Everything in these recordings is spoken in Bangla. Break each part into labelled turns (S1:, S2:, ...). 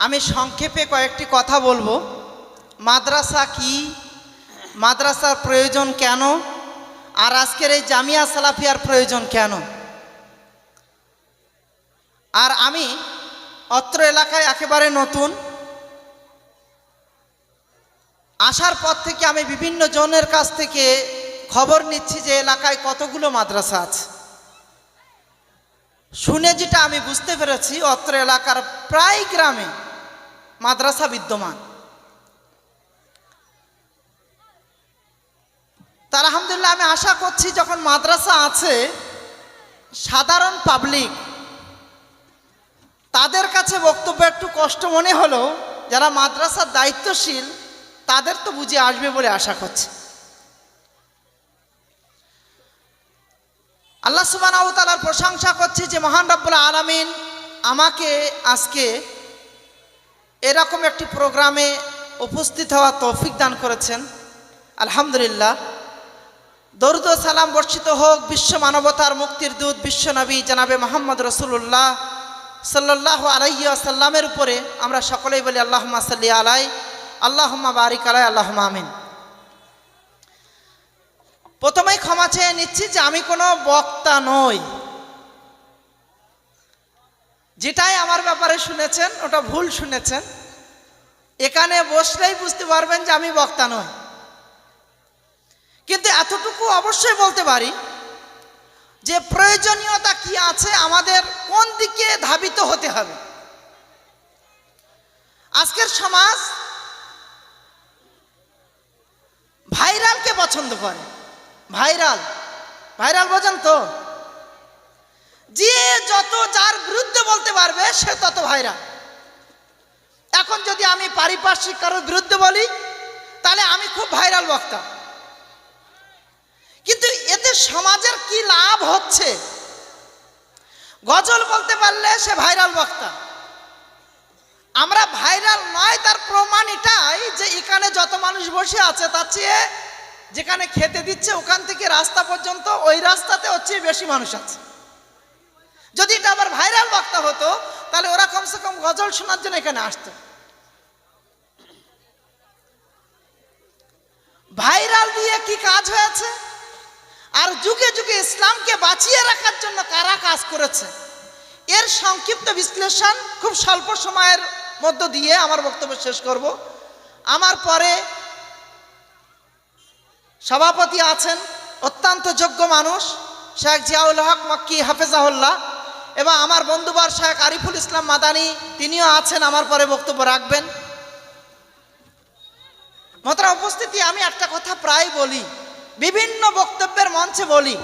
S1: আমি সংক্ষেপে কয়েকটি কথা বলব। মাদ্রাসা কি? মাদ্রাসার প্রয়োজন কেন? আর আজকের এই জামিয়া সালাফিয়ার প্রয়োজন কেন? আর আমি অত্র এলাকায় একেবারে নতুন। আসার পর থেকে আমি বিভিন্ন জনের কাছ থেকে খবর নিচ্ছি যে এলাকায় কতগুলো মাদ্রাসা আছে। শুনে যেটা আমি বুঝতে পেরেছি, অত্র এলাকার প্রায় গ্রামে মাদ্রাসা বিদ্যমান। তার আলহামদুলিল্লাহ আমি আশা করছি যখন মাদ্রাসা আছে, সাধারণ পাবলিক তাদের কাছে বক্তব্য একটু কষ্ট মনে হলো যারা মাদ্রাসার দায়িত্বশীল, তাদের তো বুঝে আসবে বলে আশা করছি। আল্লাহ সুবানাউতালার প্রশংসা করছি যে, মহান রব্বুল আলমিন আমাকে আজকে এরকম একটি প্রোগ্রামে উপস্থিত হওয়া তৌফিক দান করেছেন। আলহামদুলিল্লাহ। দরুদ সালাম বর্ষিত হোক, বিশ্ব মানবতার মুক্তির দূত, বিশ্ব নবী জানাবে মোহাম্মদ রসুল্লাহ সাল্লাহ আলাইসাল্লামের উপরে আমরা সকলেই বলি আল্লাহ সাল্লি আলাই, আল্লাহম্মা বারিক আলাই আল্লাহ আমিন। প্রথমেই ক্ষমা চেয়ে নিচ্ছি যে আমি কোনো বক্তা নই। যেটাই আমার ব্যাপারে শুনেছেন, ওটা ভুল শুনেছেন। এখানে বসলেই বুঝতে পারবেন যে আমি বক্তা নই। কিন্তু এতটুকু অবশ্যই বলতে পারি যে প্রয়োজনীয়তা কি আছে আমাদের কোন দিকে ধাবিত হতে হবে। আজকের সমাজ ভাইরালকে পছন্দ করে। ভাইরাল। ভাইরাল বোঝেন তো? যে যত যার বিরুদ্ধে বলতে পারবে, সে তত ভাইরাল। এখন যদি আমি পারিপার্শ্বিক কারোর বিরুদ্ধে বলি, তাহলে আমি খুব ভাইরাল বক্তা। কিন্তু এতে সমাজের কি লাভ হচ্ছে? গজল বলতে পারলে সে ভাইরাল বক্তা। আমরা ভাইরাল নয়, তার প্রমাণ এটাই যে এখানে যত মানুষ বসে আছে, তার চেয়ে যেখানে খেতে দিচ্ছে, ওখান থেকে রাস্তা পর্যন্ত ওই রাস্তাতে হচ্ছে বেশি মানুষ আছে। যদি এটা আবার ভাইরাল বক্তা হতো, তাহলে ওরা কমসে কম গজল শোনার জন্য এখানে আসতো। ভাইরাল দিয়ে কি কাজ হয়েছে? আর যুগে যুগে ইসলামকে বাঁচিয়ে রাখার জন্য কারা কাজ করেছে? এর সংক্ষিপ্ত বিশ্লেষণ খুব স্বল্প সময়ের মধ্য দিয়ে আমার বক্তব্য শেষ করব। আমার পরে সভাপতি আছেন অত্যন্ত যোগ্য মানুষ, শেখ জিয়াউল হক মক্কি হাফেজাহুল্লাহ। এবং আমার বন্ধুবার শেখ আরিফুল ইসলাম মাদানি, তিনিও আছেন, আমার পরে বক্তব্য রাখবেন। মতরা উপস্থিতি, আমি একটা কথা প্রায় বলি, বিভিন্ন বক্তব্যের মঞ্চে বলি।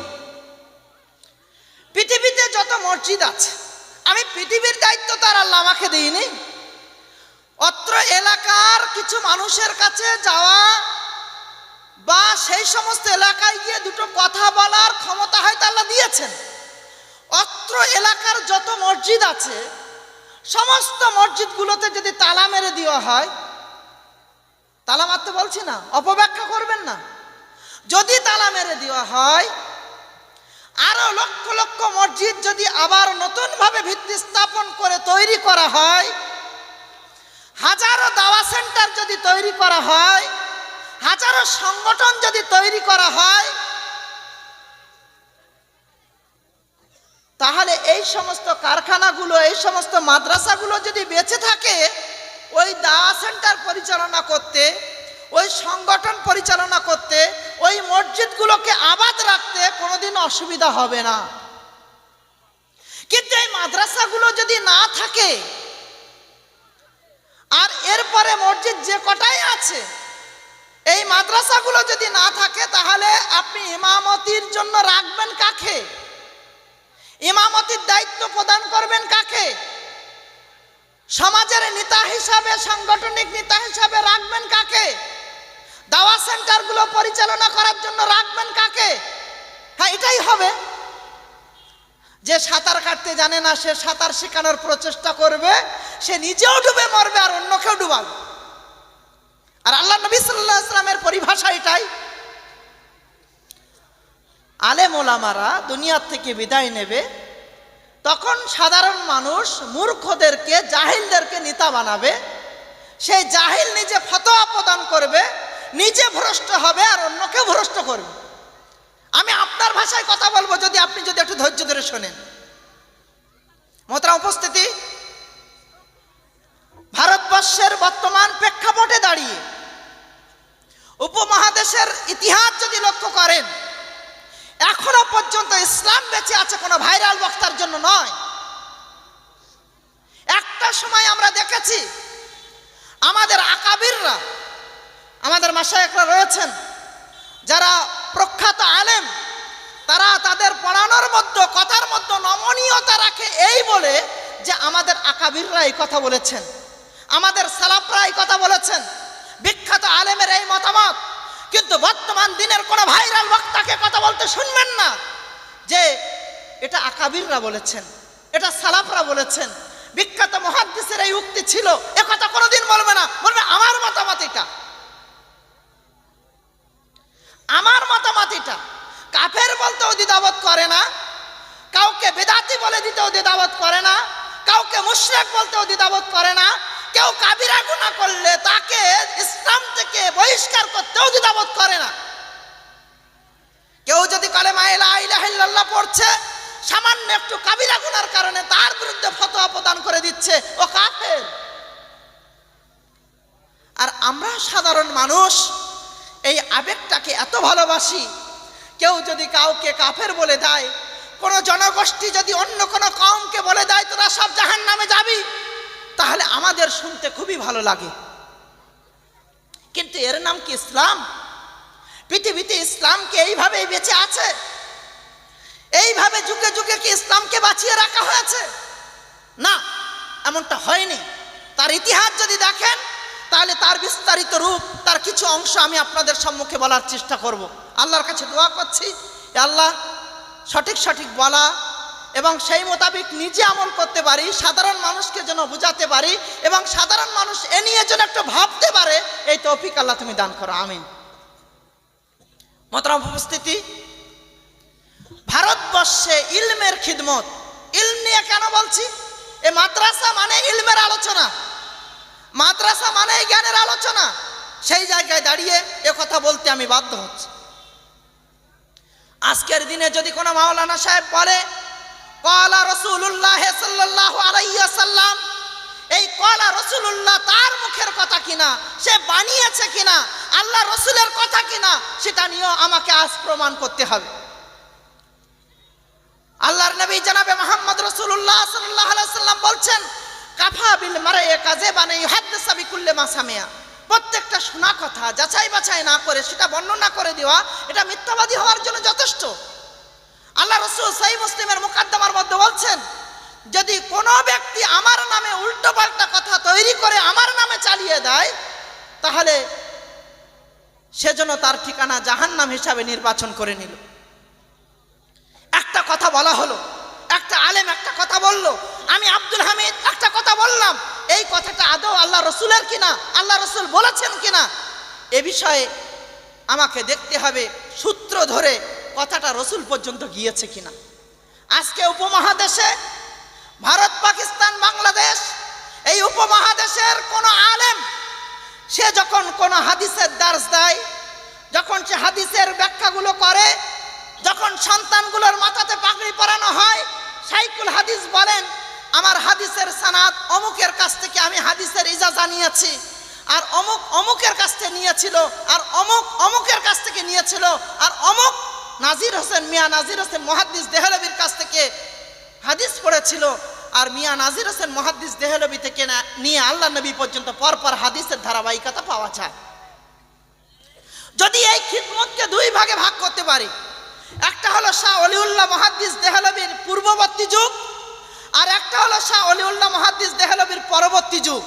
S1: পৃথিবীতে যত মসজিদ আছে, আমি পৃথিবীর দায়িত্ব তার আল্লাহ আমাকে দিইনি অত্র এলাকার কিছু মানুষের কাছে যাওয়া বা সেই সমস্ত এলাকায় গিয়ে দুটো কথা বলার ক্ষমতা হয়তো আল্লাহ দিয়েছেন। অত্র এলাকার যত মসজিদ আছে, সমস্ত মসজিদগুলোতে যদি তালা মেরে দেওয়া হয়, তালা মারতে বলছি না, অপব্যাখ্যা করবেন না। যদি তালা মেরে দেওয়া হয়, আরও লক্ষ লক্ষ মসজিদ যদি আবার নতুনভাবে ভিত্তি স্থাপন করে তৈরি করা হয়, হাজারো দাওয়া সেন্টার যদি তৈরি করা হয়, হাজারো সংগঠন যদি তৈরি করা হয় তাহলে এই সমস্ত কারখানাগুলো, এই সমস্ত মাদ্রাসাগুলো যদি বেঁচে থাকে, ওই দাওয়া সেন্টার পরিচালনা করতে, ওই সংগঠন পরিচালনা করতে, ওই মসজিদগুলোকে আবাদ রাখতে কোনোদিন অসুবিধা হবে না। কিন্তু এই মাদ্রাসাগুলো যদি না থাকে, আর এরপরে মসজিদ যে কটাই আছে, এই মাদ্রাসাগুলো যদি না থাকে, তাহলে আপনি ইমামতির জন্য রাখবেন কাকে? ইমামতির দায়িত্ব প্রদান করবেন কাকে? সমাজের নেতা হিসাবে, সাংগঠনিক নেতা হিসাবে রাখবেন কাকে? দাওয়া সেন্টারগুলো পরিচালনা করার জন্য রাখবেন কাকে? হ্যাঁ এটাই হবে। যে সাঁতার কাটতে জানে না, সে সাঁতার শেখানোর প্রচেষ্টা করবে, সে নিজেও ডুবে মরবে আর অন্যকেও ডুবাবে। আর আল্লাহ নবী সাল্লাহ ইসলামের পরিভাষা এটাই। আলেম ওলামারা দুনিয়ার থেকে বিদায় নেবে। তখন সাধারণ মানুষ মূর্খদেরকে, জাহিলদেরকে নেতা বানাবে। সেই জাহিল নিজে ফতোয়া প্রদান করবে, নিজে ভ্রষ্ট হবে আর অন্যকে ভ্রষ্ট করবে। আমি আপনার ভাষায় কথা বলব যদি আপনি যদি একটু ধৈর্য ধরে শোনেন। মোতরা উপস্থিতি? ভারতবর্ষের বর্তমান প্রেক্ষাপটে দাঁড়িয়ে উপমহাদেশের ইতিহাস যদি লক্ষ্য করেন এখনও পর্যন্ত ইসলাম বেঁচে আছে কোনো ভাইরাল বক্তার জন্য নয়। একটা সময় আমরা দেখেছি, আমাদের আকাবিররা, আমাদের মাসায়করা রয়েছেন, যারা প্রখ্যাত আলেম, তারা তাদের পড়ানোর মধ্যে, কথার মধ্যে নমনীয়তা রাখে এই বলে যে আমাদের আকাবিররা এই কথা বলেছেন। আমাদের সালাফরা এই কথা বলেছেন। বিখ্যাত আলেমের এই মতামত কিন্তু বর্তমান দিনের কোনো ভাইরাল বক্তাকে কথা বলতে শুনবেন না। যে এটা আকাবিররা বলেছেন, এটা সালাফরা বলেছেন, বিখ্যাত মহাদ্দিসের এই উক্তি ছিল, এ কথা কোনোদিন বলবে না, বলবে আমার মতামত এটা। আমার মতামত এটা। কাফের বলতেও দ্বিধাবোধ করে না, কাউকে বেদাতি বলে দিতেও দ্বিধাবোধ করে না, কাউকে মুশরেক বলতেও দ্বিধাবোধ করে না, কেউ কাবিরা গুণা করলে তাকে থেকে বহিষ্কার করতেও দ্বিধাবোধ করে না। কেউ যদি কালেমা ইলা পড়ছে, সামান্য একটু কাবিরা গুনার কারণে তার বিরুদ্ধে ফতোয়া প্রদান করে দিচ্ছে, ও কাফের? আর আমরা সাধারণ মানুষ, এই আবেগটাকে এত ভালোবাসি, কেউ যদি কাউকে কাফের বলে দেয়, কোনো জনগোষ্ঠী যদি অন্য কোনো কমকে বলে দেয়, তোরা সব জাহান নামে যাবি? তাহলে আমাদের শুনতে খুবই ভালো লাগে। কিন্তু এর নাম কি ইসলাম? পৃথিবীতে ইসলামকে এইভাবেই বেঁচে আছে? এইভাবে যুগে যুগে কি ইসলামকে বাঁচিয়ে রাখা হয়েছে? না, এমনটা হয়নি। তার ইতিহাস যদি দেখেন, তাহলে তার বিস্তারিত রূপ, তার কিছু অংশ আমি আপনাদের সম্মুখে বলার চেষ্টা করব। আল্লাহর কাছে দোয়া করছি। আল্লাহ সঠিক সঠিক বলা এবং সেই মোতাবিক নিজে আমল করতে পারি, সাধারণ মানুষকে যেন বুঝাতে পারি এবং সাধারণ মানুষ এ নিয়ে যেন একটু ভাবতে পারে, এই তৌফিক আল্লাহ তুমি দান করো, আমিন। মতরম উপস্থিতি। ভারতবর্ষে ইলমের খিদমত, ইলম নিয়ে কেন বলছি? এ মাদ্রাসা মানে ইলমের আলোচনা, মাদ্রাসা মানে জ্ঞানের আলোচনা। সেই জায়গায় দাঁড়িয়ে এ কথা বলতে আমি বাধ্য হচ্ছি। আজকের দিনে যদি কোনো মাওলানা সাহেব বলে কলা রসুল্লাহ সাল্লাহ আলাইসাল্লাম এই কলা রসুল্লাহ তার মুখের কথা কিনা? সে বানিয়েছে কিনা? আল্লাহ রসুলের কথা কিনা? সেটা নিয়েও আমাকে আজ প্রমাণ করতে হবে। আল্লাহর নবী জানাবে মোহাম্মদ রসুল্লাহ সাল্লাহ সাল্লাম বলছেন, কাফা বিল মারে কাজে বানাই হাদ্দেসা বিকুল্লে মাসামেয়া প্রত্যেকটা শোনা কথা যাচাই বাছাই না করে, সেটা বর্ণনা করে দেওয়া, এটা মিথ্যাবাদী হওয়ার জন্য যথেষ্ট। আল্লাহ রসুল সাই মুসলিমের মুকাদ্দমার মধ্যে বলছেন, যদি কোনো ব্যক্তি আমার নামে উল্টো পাল্টা কথা তৈরি করে আমার নামে চালিয়ে দেয়, তাহলে সেজন্য তার ঠিকানা জাহান্নাম হিসাবে নির্বাচন করে নিল। একটা কথা বলা হলো, একটা আলেম একটা কথা বলল, আমি আব্দুল হামিদ একটা কথা বললাম, এই কথাটা আদৌ আল্লাহ রসুলের কিনা, আল্লাহ রসুল বলেছেন কিনা, এ বিষয়ে আমাকে দেখতে হবে সূত্র ধরে কথাটা রসুল পর্যন্ত গিয়েছে কিনা? আজকে উপমহাদেশে, ভারত, পাকিস্তান, বাংলাদেশ, এই উপমহাদেশের কোনো আলেম, সে যখন কোনো হাদিসের দার্স দেয়, যখন সে হাদিসের ব্যাখ্যাগুলো করে, যখন সন্তানগুলোর মাথাতে পাগড়ি পরানো হয়, সাইকুল হাদিস বলেন, আমার হাদিসের সানাদ অমুকের কাছ থেকে আমি হাদিসের ইজাজা নিয়েছি আর অমুক অমুকের কাছ থেকে নিয়েছিল, আর অমুক অমুকের কাছ থেকে নিয়েছিল, আর অমুক নাজির হোসেন, মিয়া নাজির হোসেন মহাদ্দিস দেহলবির কাছ থেকে হাদিস পড়েছিল, আর মিয়া নাজির হোসেন মহাদ্দিস দেহলবি থেকে নিয়ে আল্লাহ নবী পর্যন্ত পরপর হাদিসের ধারাবাহিকতা পাওয়া যায়। যদি এই খিদমতকে দুই ভাগে ভাগ করতে পারি, একটা হলো শাহ অলিউল্লাহ মহাদ্দিস দেহলবির পূর্ববর্তী যুগ, আর একটা হলো শাহ অলিউল্লাহ মহাদ্দিস দেহলবির পরবর্তী যুগ।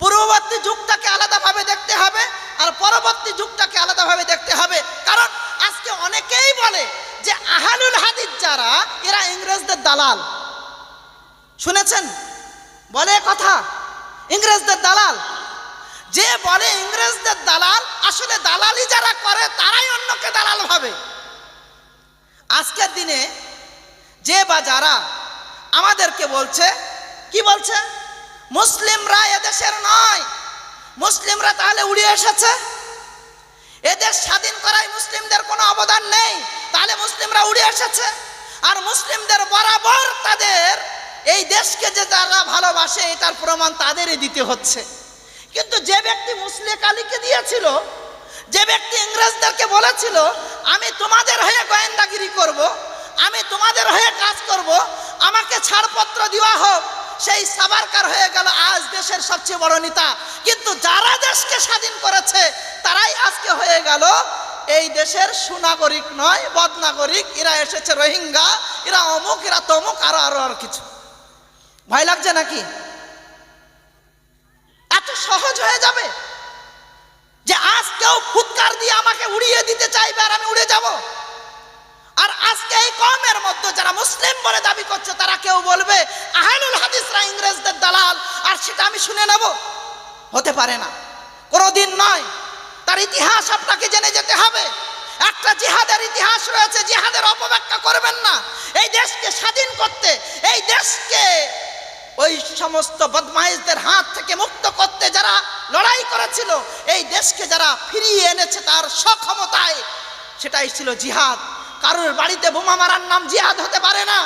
S1: পূর্ববর্তী যুগটাকে আলাদাভাবে দেখতে হবে, আর পরবর্তী যুগটাকে আলাদাভাবে দেখতে হবে বলে যে আহালুল হাদিস যারা, এরা ইংরেজদের দালাল। শুনেছেন? বলে কথা, ইংরেজদের দালাল। যে বলে ইংরেজদের দালাল, আসলে দালালি যারা করে, তারাই অন্যকে দালাল ভাবে। আজকের দিনে যে বা যারা আমাদেরকে বলছে, কি বলছে? মুসলিমরা এদেশের নয়। মুসলিমরা তাহলে উড়ে এসেছে। এদেশ স্বাধীন করায় মুসলিমদের কোনো অবদান নেই। তাহলে মুসলিমরা উড়ে এসেছে। আর মুসলিমদের বরাবর তাদের এই দেশকে যে তারা ভালোবাসে, এটার প্রমাণ তাদেরই দিতে হচ্ছে। কিন্তু যে ব্যক্তি মুসলিক আলীকে দিয়েছিল, যে ব্যক্তি ইংরেজদেরকে বলেছিল, আমি তোমাদের হয়ে গোয়েন্দাগিরি করব, আমি তোমাদের হয়ে কাজ করব, আমাকে ছাড়পত্র দেওয়া হোক। সেই সাবারকার হয়ে গেল আজ দেশের সবচেয়ে বড় নেতা। কিন্তু যারা দেশকে স্বাধীন করেছে, তারাই আজকে হয়ে গেল এই দেশের সুনাগরিক নয়, বদনাগরিক, এরা এসেছে রোহিঙ্গা, এরা অমুক, এরা তমুক, আরও আরও, আর কিছু। ভয় লাগছে নাকি? এত সহজ হয়ে যাবে যে আজ কেউ ফুৎকার দিয়ে আমাকে উড়িয়ে দিতে চাইবে আর আমি উড়ে যাব? আর আজকে এই কমের মধ্যে যারা মুসলিম বলে দাবি করছে, তারা কেউ বলবে, আহলুল হাদিসরা ইংরেজদের দালাল। আর সেটা আমি শুনে নেব? হতে পারে না। কোনোদিন নয় তার ইতিহাস আপনাকে জেনে যেতে হবে। একটা জিহাদের ইতিহাস রয়েছে, জিহাদের অপব্যাখ্যা করবেন না। এই দেশকে স্বাধীন করতে, এই দেশকে ওই সমস্ত বদমাইশদের হাত থেকে মুক্ত করতে যারা লড়াই করেছিল, এই দেশকে যারা ফিরিয়ে এনেছে তার সক্ষমতায়, সেটাই ছিল জিহাদ। কারোর বাড়িতে বোমা মারার নাম জিহাদ হতে পারে না।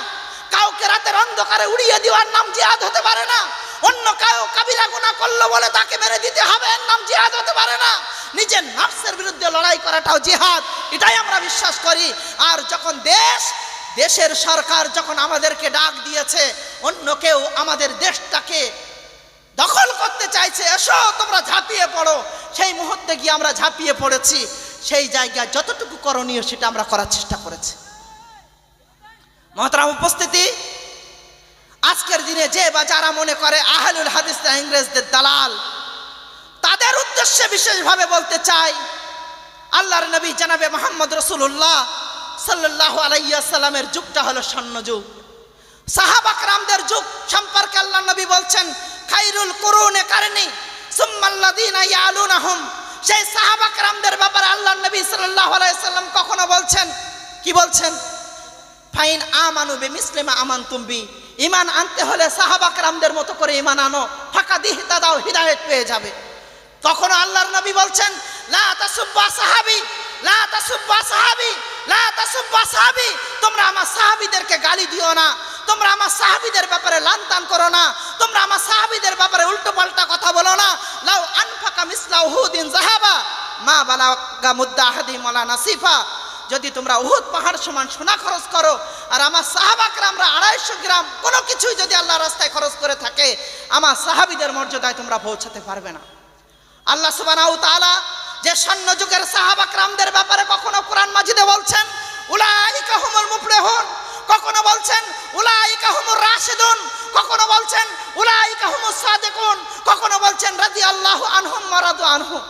S1: কাউকে রাতের অন্ধকারে উড়িয়ে দেওয়ার নাম জিহাদ হতে পারে না। অন্য কাউ কাবিরা গুণা করল বলে তাকে মেরে দিতে হবে, এর নাম জিহাদ হতে পারে না। নিজের নাফসের বিরুদ্ধে লড়াই করাটাও জিহাদ, এটাই আমরা বিশ্বাস করি। আর যখন দেশ, দেশের সরকার যখন আমাদেরকে ডাক দিয়েছে, অন্য কেউ আমাদের দেশটাকে দখল করতে চাইছে, এসো, তোমরা ঝাঁপিয়ে পড়ো। সেই মুহূর্তে গিয়ে আমরা ঝাঁপিয়ে পড়েছি। সেই জায়গায় যতটুকু করণীয় সেটা আমরা করার চেষ্টা করেছি। মহতরাম উপস্থিতি? আজকের দিনে যে বা যারা মনে করে, আহলুল হাদিসরা ইংরেজদের দালাল। তাদের উদ্দেশ্যে বিশেষভাবে বলতে চাই, আল্লাহর নবী জানাবে মোহাম্মদ রসুল্লাহ সাল্লাহ আলাইসাল্লামের যুগটা হলো স্বর্ণ যুগ। সাহাবাকরামদের যুগ সম্পর্কে আল্লাহ নবী বলছেন, খাইরুল করুনে কারণে সেই সাহাবাকরামদের ব্যাপারে আল্লাহ নবী আলাইসাল্লাম কখনো বলছেন? কি বলছেন? ফাইন আমানু বে মিসলিমা আমান তুমবি ইমান আনতে হলে সাহাবাকরামদের মতো করে ইমান আনো। ফাঁকা দিহিতা দাও, হিদায়ত পেয়ে যাবে। তখন আল্লাহর নবী বলছেন তাসুব্বা সাহাবি তাসুব্বা সাহাবি তোমরা আমার গালি দিও না, তোমরা আমার ব্যাপারে করো না, তোমরা আমার ব্যাপারে উল্টো পাল্টা কথা বলো না জাহাবা, মা নাসিফা, যদি তোমরা উহুদ পাহাড় সমান সোনা খরচ করো, আর আমার সাহাবাকরা আমরা আড়াইশো গ্রাম, কোনো কিছুই যদি আল্লাহ রাস্তায় খরচ করে থাকে, আমার সাহাবিদের মর্যাদায় তোমরা পৌঁছাতে পারবে না। আল্লাহ সুবানাউ তালা যে স্বর্ণ যুগের সাহাবাকরামদের ব্যাপারে কখনো কোরআন মাজিদে বলছেন, উলাইকা হুমুল মুফলিহুন। কখনো বলছেন, উলাইকা হুমুর রাশিদুন। কখনো বলছেন, উলাইকা হুমুস সাদিকুন। কখনো বলছেন, রাদিয়াল্লাহু আনহুম মারাদু আনহু।